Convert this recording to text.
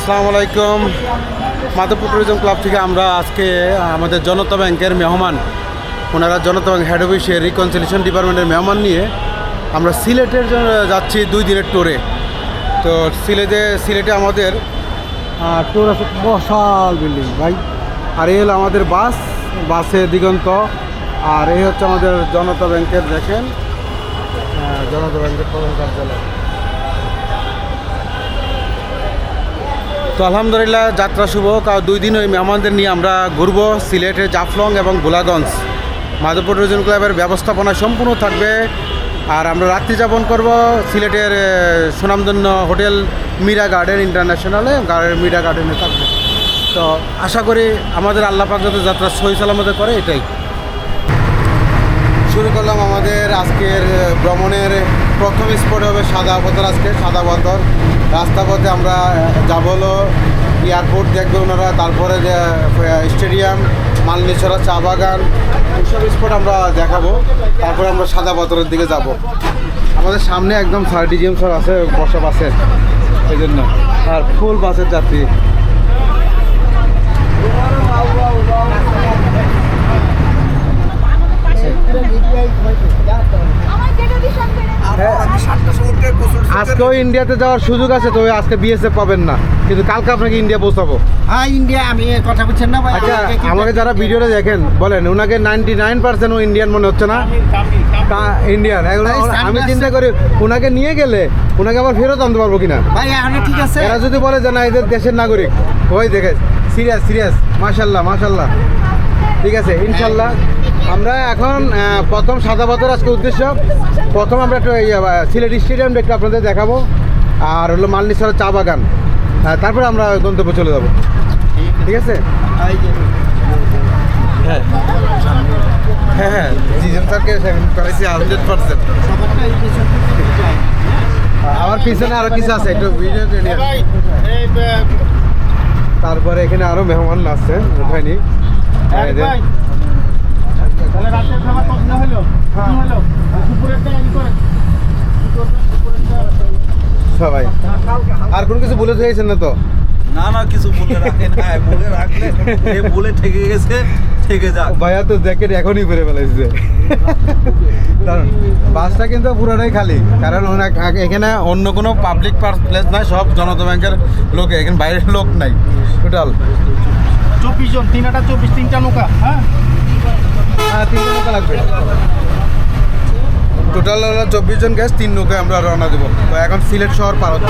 আসসালামু আলাইকুম। Madhabpur tourism club থেকে আমরা আজকে আমাদের জনতা ব্যাংকের মেহমান, ওনারা জনতা ব্যাংক হেড অফিসে রিকনসিলেশন ডিপার্টমেন্টের মেহমান নিয়ে আমরা সিলেটের যাচ্ছি দুই দিনের ট্যুরে তো সিলেটে সিলেটে আমাদের ট্যুর আছে বিশাল বিল্ডিং ভাই। আর এই হলো আমাদের বাস বাসে দিগন্ত। আর এই হচ্ছে আমাদের জনতা ব্যাংকের দেখেন জনতা ব্যাংকের প্রধান কার্যালয়। তো আলহামদুলিল্লাহ, যাত্রা শুভ। কারণ দুই দিন ওই মেহমানদের নিয়ে আমরা ঘুরবো সিলেটের জাফলং এবং গোলাগঞ্জ মাধবপুর টুরিজম ক্লাবের ব্যবস্থাপনা সম্পূর্ণ থাকবে। আর আমরা রাত্রি যাপন করব সিলেটের সুনামধন্য হোটেল মীরা গার্ডেন ইন্টারন্যাশনালে। মীরা গার্ডেনে থাকবে। তো আশা করি আমাদের আল্লাহ পাক যাতে যাত্রা সহি সালামতে করে, এটাই। শুরু করলাম আমাদের আজকের ভ্রমণের। প্রথম স্পট হবে সাদা পাথর আজকে, সাদা পাথর রাস্তা পথে আমরা যাব হলো এয়ারপোর্ট দেখবে ওনারা, তারপরে স্টেডিয়াম মালনীছড়া চা বাগান, এইসব স্পট আমরা দেখাবো। তারপরে আমরা সাদা পাথরের দিকে যাব। আমাদের সামনে একদম স্যার ডিজিএম স্যার আছে, বসা বাসের। এই জন্য। আর ফুল বাসের যাত্রী। আজকেও ইন্ডিয়াতে যাওয়ার সুযোগ আছে তো আজকে বিএসএফ পাবেন না। কিন্তু কালকে আপনাকে ইন্ডিয়া পৌঁছাবো। হ্যাঁ ইন্ডিয়া আমি কথা বলছেন না ভাই আচ্ছা আমাকে যারা ভিডিওটা দেখেন বলেন ওনাকে নাইনটি নাইন পার্সেন্ট ও ইন্ডিয়ান মনে হচ্ছে না? তা ইন্ডিয়ান আমি চিন্তা করি ওনাকে নিয়ে গেলে ওনাকে আবার ফেরত আনতে পারব কিনা? ভাই ঠিক আছে। এরা যদি বলে যে না এদের দেশের নাগরিক ওই দেখে সিরিয়াস সিরিয়াস মাশাল্লাহ মাশাল্লাহ ঠিক আছে ইনশাল্লাহ আমরা এখন প্রথম সাদা পাথর আজকে উদ্দেশ্য। প্রথম আমরা একটু সিলেট স্টেডিয়ামটা একটু আপনাদের দেখাবো। আর হলো মালনীশ্বরের চা বাগান। তারপরে আমরা গন্তব্যে চলে যাব। ঠিক আছে? হ্যাঁ। হ্যাঁ হ্যাঁ। জিজন স্যারকে করাইছি হান্ড্রেড পার্সেন্ট। আমার পিছনে আরও কিছু আছে একটু ভিডিও তারপরে এখানে আরও মেহমান আছে ওখানে এই যে, সবাই। আর কোনো কিছু বলে দিয়েছেন না তো? না না কিছু বলে রাখে না। বলে রাখলে এ বলে ঠেকে গেছে ঠেকে যাক। ভাইয়া তো জ্যাকেট এখনই পরে ফেলাইছে। কারণ বাসটা কিন্তু পুরোটাই খালি। কারণ এখানে অন্য কোনো পাবলিক প্লেস নাই সব জনতা ব্যাংকের লোক এখানে বাইরের লোক নাই টোটাল চব্বিশ জন তিন আটা চব্বিশ তিনটা নৌকা হ্যাঁ হ্যাঁ? নৌকা লাগবে টোটাল হলো চব্বিশ জন গ্যাস তিন নৌকায় আমরা রওনা দেবো তো এখন সিলেট শহর পার শহর।